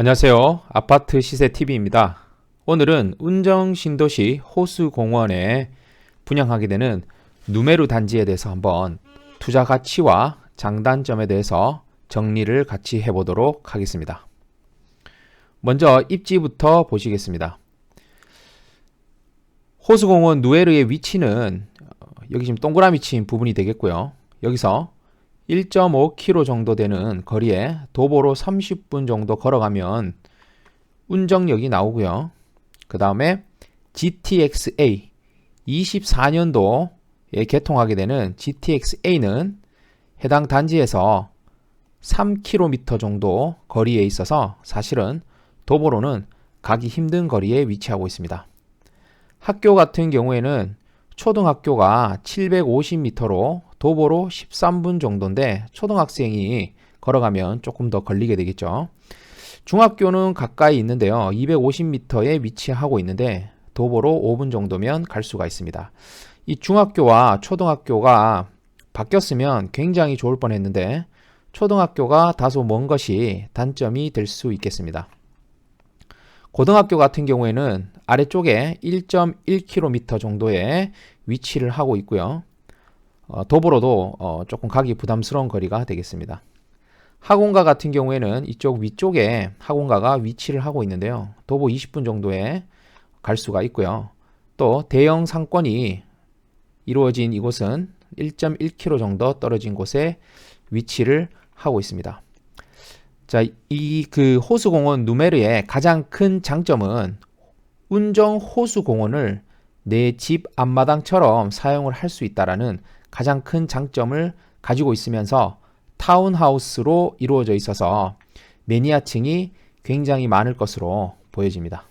안녕하세요. 아파트 시세 TV입니다. 오늘은 운정 신도시 호수공원에 분양하게 되는 누메루 단지에 대해서 한번 투자 가치와 장단점에 대해서 정리를 같이 해보도록 하겠습니다. 먼저 입지부터 보시겠습니다. 호수공원 누에르의 위치는 어, 여기 지금 동그라미 친 부분이 되겠고요. 여기서 1.5km 정도 되는 거리에 도보로 30분 정도 걸어가면 운정역이 나오고요. 그 다음에 GTX-A 24년도에 개통하게 되는 GTX-A는 해당 단지에서 3km 정도 거리에 있어서 사실은 도보로는 가기 힘든 거리에 위치하고 있습니다. 학교 같은 경우에는 초등학교가 750m로 도보로 13분 정도인데 초등학생이 걸어가면 조금 더 걸리게 되겠죠. 중학교는 가까이 있는데요. 250m에 위치하고 있는데 도보로 5분 정도면 갈 수가 있습니다. 이 중학교와 초등학교가 바뀌었으면 굉장히 좋을 뻔 했는데 초등학교가 다소 먼 것이 단점이 될 수 있겠습니다. 고등학교 같은 경우에는 아래쪽에 1.1km 정도의 위치를 하고 있고요. 어, 도보로도 어, 조금 가기 부담스러운 거리가 되겠습니다. 학원가 같은 경우에는 이쪽 위쪽에 학원가가 위치를 하고 있는데요. 도보 20분 정도에 갈 수가 있고요. 또 대형 상권이 이루어진 이곳은 1.1km 정도 떨어진 곳에 위치를 하고 있습니다. 자, 이 그 호수공원 누메르의 가장 큰 장점은 운정 호수공원을 내 집 앞마당처럼 사용을 할 수 있다라는 가장 큰 장점을 가지고 있으면서 타운하우스로 이루어져 있어서 매니아층이 굉장히 많을 것으로 보여집니다.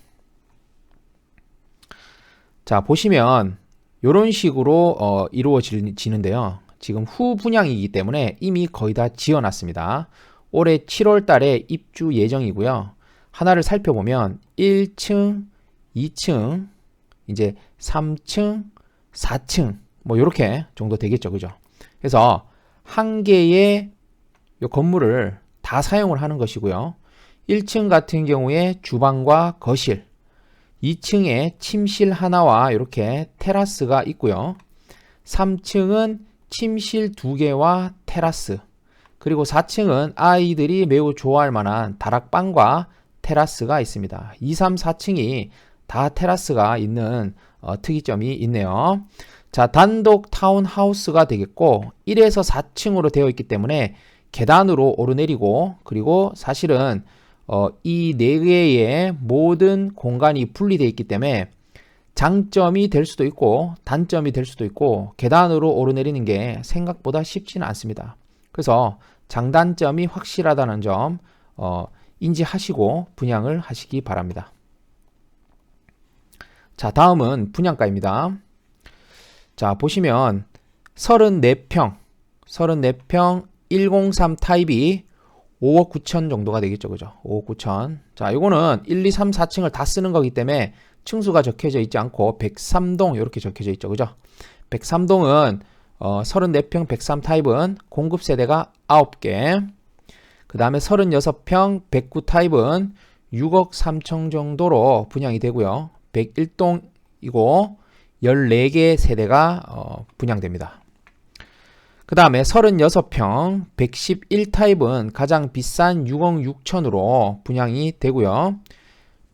자, 보시면 이런 식으로 어, 이루어지는데요. 지금 후 분양이기 때문에 이미 거의 다 지어놨습니다. 올해 7월 달에 입주 예정이고요. 하나를 살펴보면 1층, 2층, 이제 3층, 4층 뭐 이렇게 정도 되겠죠. 그죠? 그래서 한 개의 요 건물을 다 사용을 하는 것이고요. 1층 같은 경우에 주방과 거실, 2층에 침실 하나와 이렇게 테라스가 있고요. 3층은 침실 두 개와 테라스, 그리고 4층은 아이들이 매우 좋아할 만한 다락방과 테라스가 있습니다. 2, 3, 4층이 다 테라스가 있는 어, 특이점이 있네요. 자, 단독 타운하우스가 되겠고 1에서 4층으로 되어 있기 때문에 계단으로 오르내리고 그리고 사실은 어, 이 네 개의 모든 공간이 분리되어 있기 때문에 장점이 될 수도 있고 단점이 될 수도 있고 계단으로 오르내리는 게 생각보다 쉽지는 않습니다. 그래서 장단점이 확실하다는 점 어, 인지하시고 분양을 하시기 바랍니다. 자, 다음은 분양가입니다. 자, 보시면 34평, 34평 103 타입이 5억 9천 정도가 되겠죠. 그죠? 5억 9천. 자, 요거는 1, 2, 3, 4층을 다 쓰는 거기 때문에 층수가 적혀져 있지 않고 103동 이렇게 적혀져 있죠. 그죠? 103동은 어, 34평 103 타입은 공급 세대가 9개. 그 다음에 36평 109 타입은 6억 3천 정도로 분양이 되고요. 101동이고 14개 세대가 어, 분양됩니다. 그 다음에 36평 111 타입은 가장 비싼 6억 6천으로 분양이 되고요.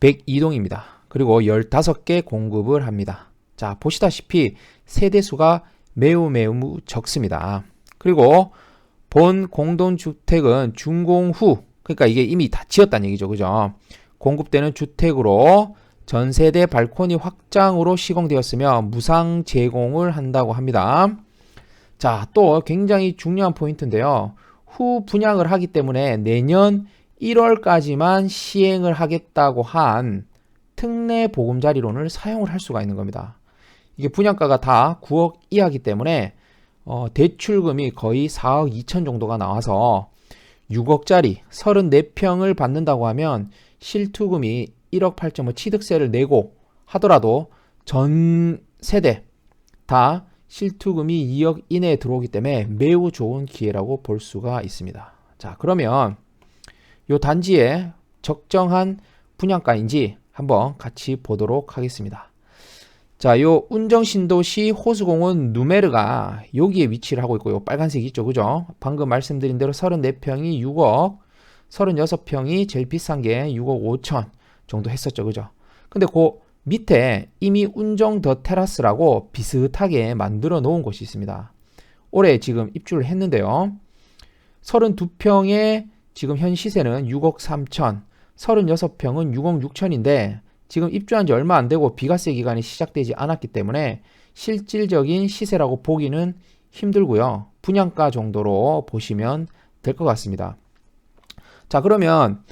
102동입니다. 그리고 15개 공급을 합니다. 자, 보시다시피 세대수가 매우 매우 적습니다. 그리고 본 공동주택은 준공 후, 그러니까 이게 이미 다 지었다는 얘기죠. 그죠? 공급되는 주택으로 전세대 발코니 확장으로 시공되었으며 무상 제공을 한다고 합니다. 자, 또 굉장히 중요한 포인트인데요. 후 분양을 하기 때문에 내년 1월까지만 시행을 하겠다고 한 특례 보금자리론을 사용을 할 수가 있는 겁니다. 이게 분양가가 다 9억 이하기 때문에 어, 대출금이 거의 4억 2천 정도가 나와서 6억짜리 34평을 받는다고 하면 실투금이 1억 8천 취득세를 내고 하더라도 전 세대 다 실투금이 2억 이내에 들어오기 때문에 매우 좋은 기회라고 볼 수가 있습니다. 자, 그러면 요 단지에 적정한 분양가인지 한번 같이 보도록 하겠습니다. 자, 요 운정신도시 호수공원 누메르가 여기에 위치를 하고 있고요. 빨간색 있죠, 그죠? 방금 말씀드린 대로 34평이 6억, 36평이 제일 비싼 게 6억 5천 정도 했었죠, 그죠? 근데 그 밑에 이미 운정 더 테라스라고 비슷하게 만들어 놓은 곳이 있습니다. 올해 지금 입주를 했는데요. 32평에 지금 현 시세는 6억 3천, 36평은 6억 6천인데 지금 입주한 지 얼마 안 되고 비과세 기간이 시작되지 않았기 때문에 실질적인 시세라고 보기는 힘들고요. 분양가 정도로 보시면 될 것 같습니다. 자, 그러면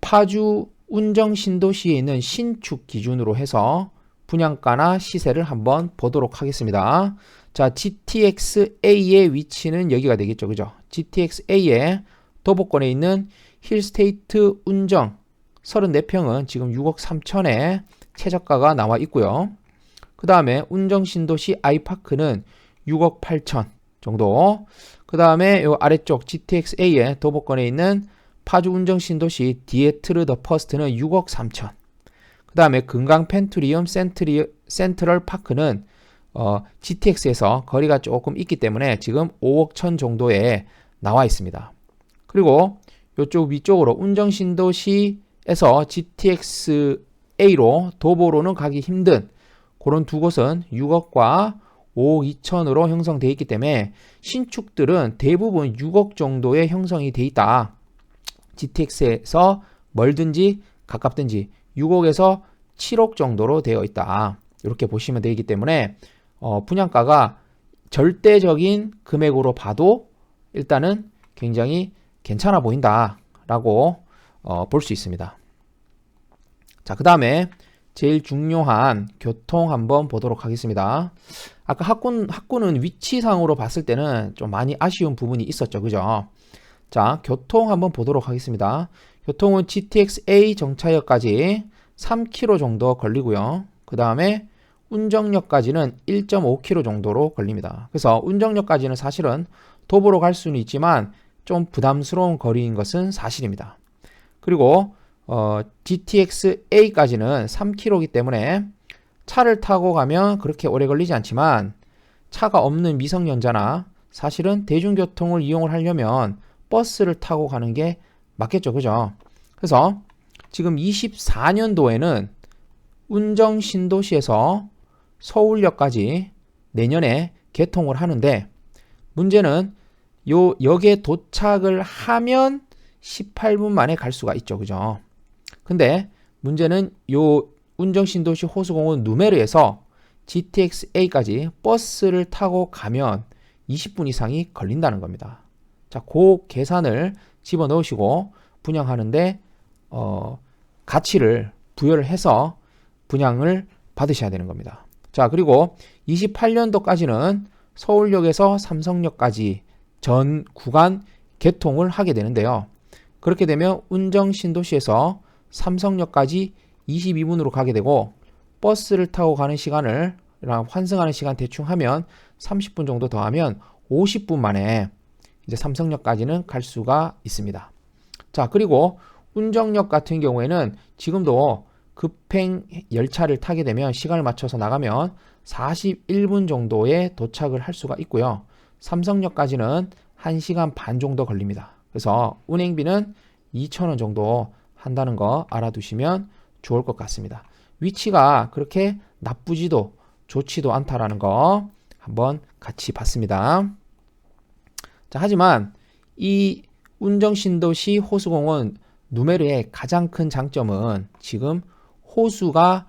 파주 운정 신도시에 있는 신축 기준으로 해서 분양가나 시세를 한번 보도록 하겠습니다. 자, GTX-A의 위치는 여기가 되겠죠. 그죠? GTX-A의 도보권에 있는 힐스테이트 운정 34평은 지금 6억 3천에 최저가가 나와 있고요. 그 다음에 운정 신도시 아이파크는 6억 8천 정도. 그 다음에 요 아래쪽 GTX-A의 도보권에 있는 파주 운정 신도시 디에트르 더 퍼스트는 6억 3천. 그 다음에 금강 펜트리움 센트리, 센트럴 파크는 어, GTX에서 거리가 조금 있기 때문에 지금 5억 천 정도에 나와 있습니다. 그리고 이쪽 위쪽으로 운정 신도시에서 GTX-A로 도보로는 가기 힘든 그런 두 곳은 6억과 5억 2천으로 형성되어 있기 때문에 신축들은 대부분 6억 정도의 형성이 되어 있다. GTX에서 멀든지 가깝든지 6억에서 7억 정도로 되어 있다. 이렇게 보시면 되기 때문에 어, 분양가가 절대적인 금액으로 봐도 일단은 굉장히 괜찮아 보인다라고 어, 볼 수 있습니다. 자, 그 다음에 제일 중요한 교통 한번 보도록 하겠습니다. 아까 학군, 학군은 위치상으로 봤을 때는 좀 많이 아쉬운 부분이 있었죠. 그죠? 자, 교통 한번 보도록 하겠습니다. 교통은 GTX-A 정차역까지 3km 정도 걸리고요. 그 다음에 운정역까지는 1.5km 정도로 걸립니다. 그래서 운정역까지는 사실은 도보로 갈 수는 있지만 좀 부담스러운 거리인 것은 사실입니다. 그리고 어, GTX-A까지는 3km이기 때문에 차를 타고 가면 그렇게 오래 걸리지 않지만 차가 없는 미성년자나 사실은 대중교통을 이용을 하려면 버스를 타고 가는 게 맞겠죠. 그죠? 그래서 지금 24년도에는 운정 신도시에서 서울역까지 내년에 개통을 하는데 문제는 요 역에 도착을 하면 18분 만에 갈 수가 있죠. 그죠? 근데 문제는 요 운정 신도시 호수공원 누메르에서 GTX-A까지 버스를 타고 가면 20분 이상이 걸린다는 겁니다. 자, 그 계산을 집어 넣으시고 분양하는데 어, 가치를 부여를 해서 분양을 받으셔야 되는 겁니다. 자, 그리고 28년도까지는 서울역에서 삼성역까지 전 구간 개통을 하게 되는데요. 그렇게 되면 운정 신도시에서 삼성역까지 22분으로 가게 되고 버스를 타고 가는 시간을 환승하는 시간 대충 하면 30분 정도 더 하면 50분 만에 이제 삼성역까지는 갈 수가 있습니다. 자, 그리고 운정역 같은 경우에는 지금도 급행 열차를 타게 되면 시간을 맞춰서 나가면 41분 정도에 도착을 할 수가 있고요. 삼성역까지는 1시간 반 정도 걸립니다. 그래서 운행비는 2,000원 정도 한다는 거 알아두시면 좋을 것 같습니다. 위치가 그렇게 나쁘지도 좋지도 않다라는 거 한번 같이 봤습니다. 자, 하지만 이 운정신도시 호수공원 누메르의 가장 큰 장점은 지금 호수가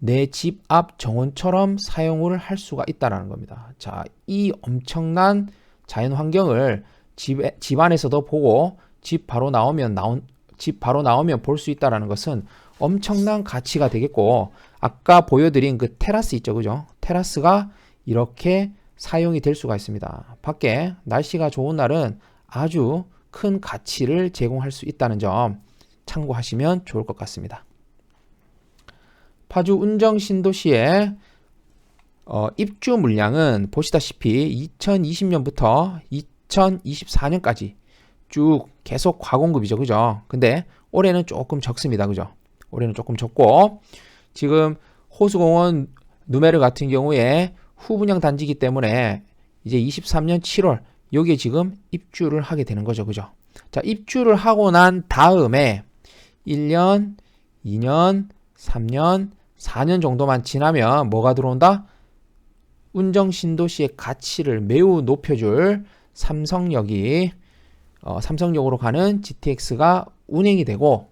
내 집 앞 정원처럼 사용을 할 수가 있다라는 겁니다. 자, 이 엄청난 자연 환경을 집, 집 안에서도 보고 집 바로 나오면 나온 집 바로 나오면 볼 수 있다라는 것은 엄청난 가치가 되겠고 아까 보여드린 그 테라스 있죠, 그죠? 테라스가 이렇게 사용이 될 수가 있습니다. 밖에 날씨가 좋은 날은 아주 큰 가치를 제공할 수 있다는 점 참고하시면 좋을 것 같습니다. 파주 운정 신도시의 어, 입주 물량은 보시다시피 2020년부터 2024년까지 쭉 계속 과공급이죠. 그죠? 근데 올해는 조금 적습니다. 그죠? 올해는 조금 적고 지금 호수공원 누메르 같은 경우에 후분양 단지기 때문에 이제 23년 7월 여기에 지금 입주를 하게 되는 거죠. 그죠? 자, 입주를 하고 난 다음에 1년, 2년, 3년, 4년 정도만 지나면 뭐가 들어온다? 운정 신도시의 가치를 매우 높여줄 삼성역이 어, 삼성역으로 가는 GTX가 운행이 되고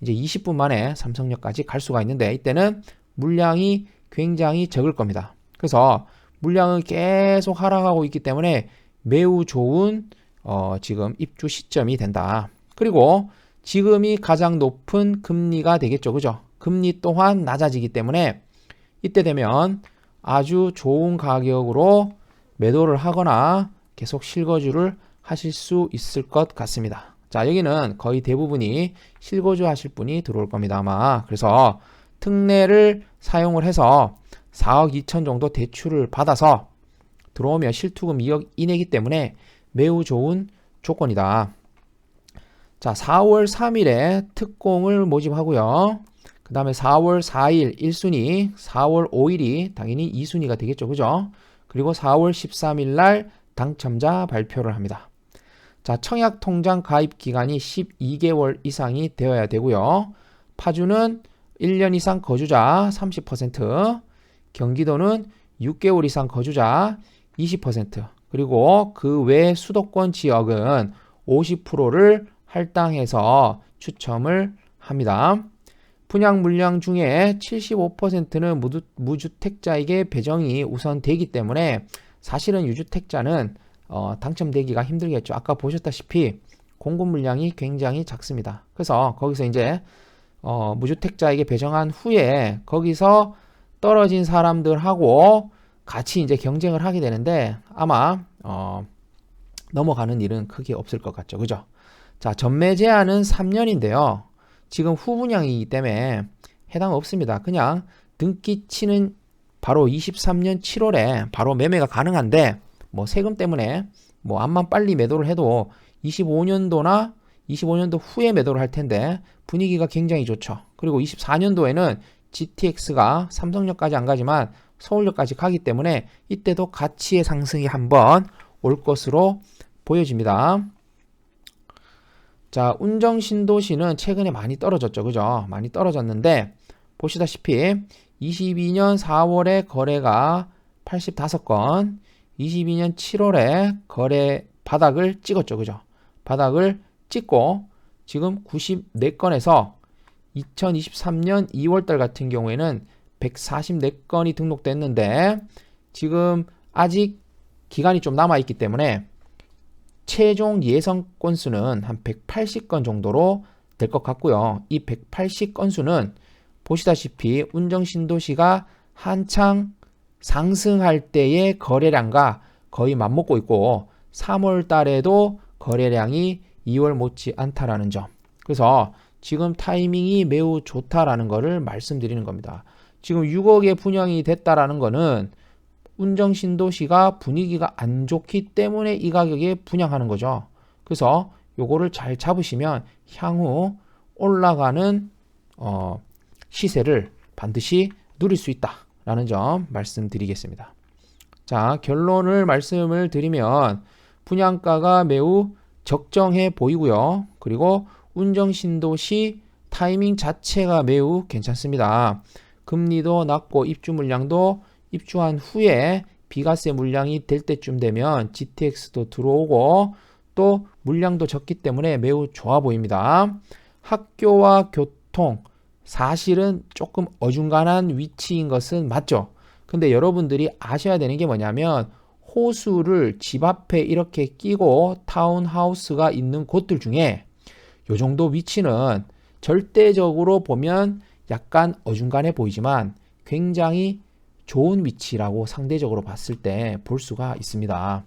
이제 20분 만에 삼성역까지 갈 수가 있는데 이때는 물량이 굉장히 적을 겁니다. 그래서 물량은 계속 하락하고 있기 때문에 매우 좋은 어, 지금 입주 시점이 된다. 그리고 지금이 가장 높은 금리가 되겠죠. 그죠? 금리 또한 낮아지기 때문에 이때 되면 아주 좋은 가격으로 매도를 하거나 계속 실거주를 하실 수 있을 것 같습니다. 자, 여기는 거의 대부분이 실거주 하실 분이 들어올 겁니다. 아마. 그래서 특례를 사용을 해서 4억 2천 정도 대출을 받아서 들어오면 실투금 2억 이내기 때문에 매우 좋은 조건이다. 자, 4월 3일에 특공을 모집하고요. 그 다음에 4월 4일 1순위, 4월 5일이 당연히 2순위가 되겠죠. 그죠? 그리고 4월 13일 날 당첨자 발표를 합니다. 자, 청약 통장 가입 기간이 12개월 이상이 되어야 되고요. 파주는 1년 이상 거주자 30%, 경기도는 6개월 이상 거주자 20%, 그리고 그 외 수도권 지역은 50%를 할당해서 추첨을 합니다. 분양 물량 중에 75%는 무주, 무주택자에게 배정이 우선 되기 때문에 사실은 유주택자는 어, 당첨되기가 힘들겠죠. 아까 보셨다시피 공급 물량이 굉장히 작습니다. 그래서 거기서 이제 어, 무주택자에게 배정한 후에 거기서 떨어진 사람들하고 같이 이제 경쟁을 하게 되는데 아마 어, 넘어가는 일은 크게 없을 것 같죠. 그죠? 자, 전매 제한은 3년인데요. 지금 후분양이기 때문에 해당 없습니다. 그냥 등기 치는 바로 23년 7월에 바로 매매가 가능한데 뭐 세금 때문에 뭐 암만 빨리 매도를 해도 25년도나 25년도 후에 매도를 할 텐데 분위기가 굉장히 좋죠. 그리고 24년도에는 GTX가 삼성역까지 안 가지만 서울역까지 가기 때문에 이때도 가치의 상승이 한번 올 것으로 보여집니다. 자, 운정 신도시는 최근에 많이 떨어졌죠. 그죠? 많이 떨어졌는데 보시다시피 22년 4월에 거래가 85건, 22년 7월에 거래 바닥을 찍었죠. 그죠? 바닥을 찍고 지금 94건에서 2023년 2월달 같은 경우에는 144건이 등록됐는데 지금 아직 기간이 좀 남아있기 때문에 최종 예상 건수는 한 180건 정도로 될 것 같고요. 이 180건 수는 보시다시피 운정신도시가 한창 상승할 때의 거래량과 거의 맞먹고 있고 3월 달에도 거래량이 2월 못지 않다라는 점. 그래서 지금 타이밍이 매우 좋다라는 것을 말씀드리는 겁니다. 지금 6억의 분양이 됐다라는 거는 운정 신도시가 분위기가 안 좋기 때문에 이 가격에 분양하는 거죠. 그래서 요거를 잘 잡으시면 향후 올라가는 어, 시세를 반드시 누릴 수 있다라는 점 말씀드리겠습니다. 자, 결론을 말씀을 드리면 분양가가 매우 적정해 보이고요. 그리고 운정 신도시 타이밍 자체가 매우 괜찮습니다. 금리도 낮고 입주 물량도 입주한 후에 비과세 물량이 될 때쯤 되면 GTX도 들어오고 또 물량도 적기 때문에 매우 좋아 보입니다. 학교와 교통 사실은 조금 어중간한 위치인 것은 맞죠. 근데 여러분들이 아셔야 되는 게 뭐냐면 호수를 집 앞에 이렇게 끼고 타운하우스가 있는 곳들 중에 요 정도 위치는 절대적으로 보면 약간 어중간해 보이지만 굉장히 좋은 위치라고 상대적으로 봤을 때 볼 수가 있습니다.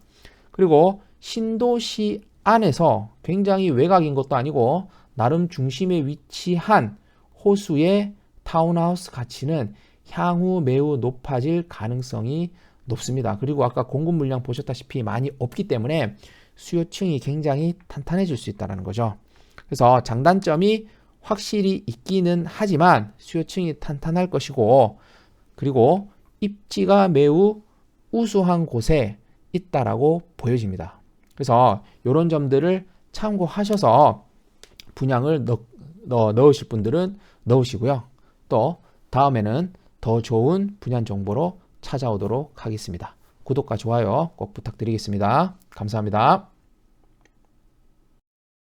그리고 신도시 안에서 굉장히 외곽인 것도 아니고 나름 중심에 위치한 호수의 타운하우스 가치는 향후 매우 높아질 가능성이 높습니다. 그리고 아까 공급 물량 보셨다시피 많이 없기 때문에 수요층이 굉장히 탄탄해질 수 있다는 거죠. 그래서 장단점이 확실히 있기는 하지만 수요층이 탄탄할 것이고 그리고 입지가 매우 우수한 곳에 있다라고 보여집니다. 그래서 이런 점들을 참고하셔서 분양을 넣, 넣, 넣으실 분들은 넣으시고요. 또 다음에는 더 좋은 분양 정보로 찾아오도록 하겠습니다. 구독과 좋아요 꼭 부탁드리겠습니다. 감사합니다.